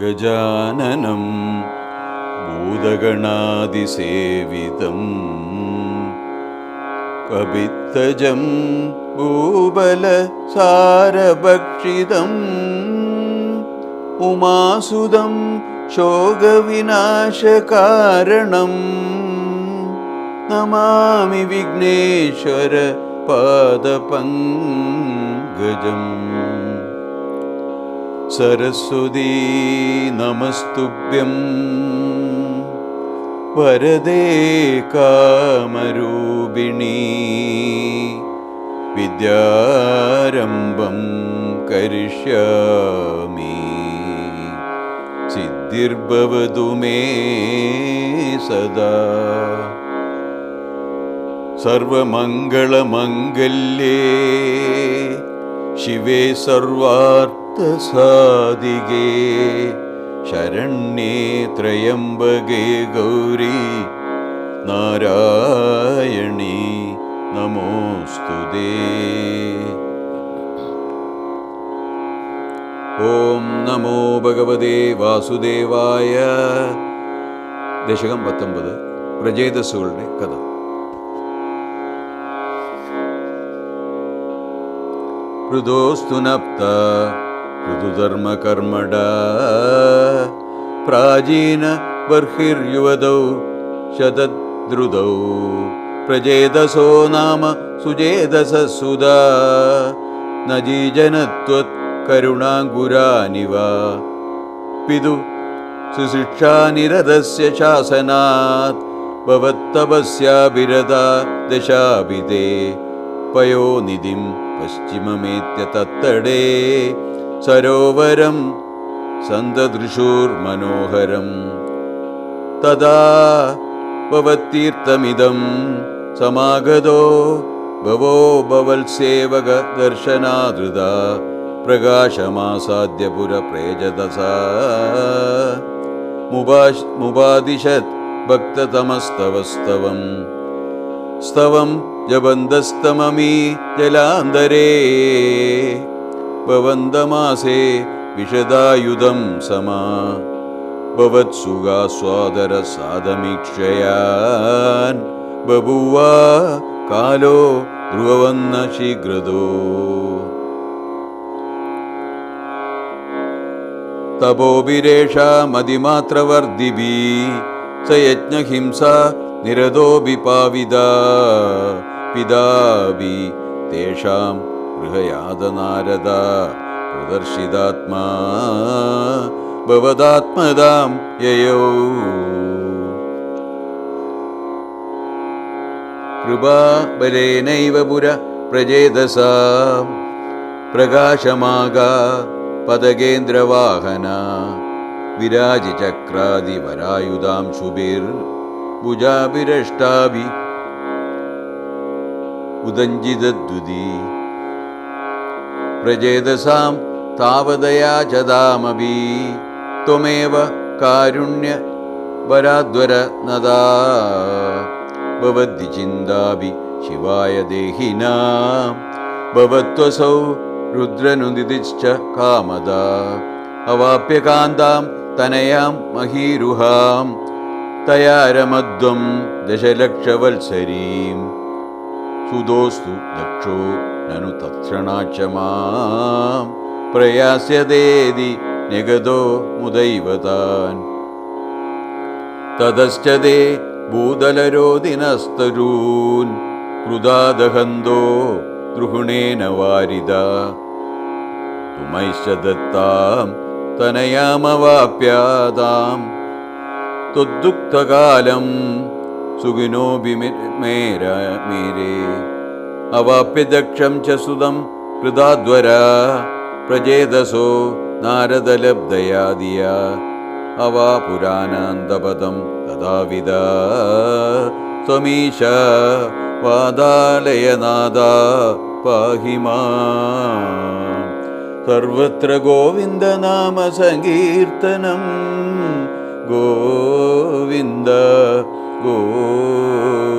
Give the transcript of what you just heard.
गजाननं भूदगणादिसेवितं कवित्तजं भूबलसारभक्षितम् उमासुदं शोगविनाशकारणं नमामि विघ्नेश्वर पादपङ्गजम् सरस्वती नमस्तुभ्यं। वरदे कामरूपिणी विद्यारम्भं करिष्यामि। सिद्धिर्भवतु मे सदा। सर्वमङ्गलमङ्गल्ये शिवे सर्वार्थ സർവാർത്ഥസാധികേ ശരണ്യേ ത്രയംബകേ ഗൗരി നാരായണി നമോസ്തുതേ ഓം നമോ ഭഗവതേ വാസുദേവായ ദശകം പത്തൊമ്പത് പ്രജേതസ്സുകളുടെ കഥ. ഋതോസ്തു നപ്ത ഋതുധർമ്മകർമ്മട പ്രാചീന ബർഹിർയുവതൗ ശതദ്രുതൗ. പ്രജേതസോ നാമ സുജേതസസുതാ നജീജനത്വത് കരുണാങ്കുരാനിവ. പിതു സുശിക്ഷാനിരതസ്യ ശാസനാത് ഭവത്തപസ്യാഭിരത ദശാഭിതേ പയോനിധിം പശ്ചിമമേത്യ തത്തടേ. സരോവരം സന്തദൃശൂർമനോഹരം തഥാ ഭവത്തീർത്ഥമിദം സമാഗതോ ഭവോ ഭവത്സേവക ദർശനാദൃത പ്രകാശമാസാദ്യ പുരപ്രേജതസ മുപാശ് മുപാദിശത് ഭക്തതമസ്തവസ്തവം. സ്തവം ജബന്ധസ്തമമീ ജലാന്തരേ. भवन्दमासे विशदायुधं समा। भवत्सुगास्वादरसादमीक्षयान् बभूवा कालो ध्रुववन्न शीघ्रदो। तपोभिरेषा मदिमात्रवर्दिभिः। स यज्ञहिंसा निरतो विपाविदा पितापि तेषाम् ഗൃഹയാതനാരദ പ്രദർശിതാത്മാ ഭവതാത്മതാം യയോ. കൃപാബലേനൈവ പുര പ്രചേതസാ പ്രകാശമാക പദകേന്ദ്രവാഹന വിരാജിചക്രാദിവരായുധാം ശുഭിർ ഭുജാഭിരഷ്ടാഭി ഉദഞ്ചിതദ്വിതി പ്രജേതസാം താവതയാ ചതാമഭി ത്വമേവ കാരുണ്യ വരാദ്വര നദാ. शिवाय ചിന്താഭി ശിവായ ദേഹിനാം. कामदा അവാപ്യ കാന്താം തനയാം മഹീരുഹാം. തയാരമധ്വം ദശലക്ഷവത്സരീം. സുതോസ്തു ദക്ഷോ നനു തത്ക്ഷണാച്ച മാം പ്രയാസ്യതേതി നിഗതോ മുദൈവതാൻ. തതശ്ച തേ ഭൂതലരോദിനസ്തരൂൻ കൃതാദഹന്തോ ദ്രുഹുണേന വാരിത തുമൈശ്ച ദത്താം തനയാമവാപ്യാതാം ത്വദ്ദുക്തകാലം സുഖിനോഭിമേര മേരേ. അവാപ്യ ദക്ഷം ച സുതം കൃതാധ്വര പ്രജേതസോ നാരദലബ്ധയാദിയ അവാ പുരാനാന്തപദം തഥാവിധ വാദാലയനാദ പാഹി മാം സർവത്ര ഗോവിന്ദനാമ സങ്കീർത്തനം ഗോവിന്ദ ഗോവിന്ദ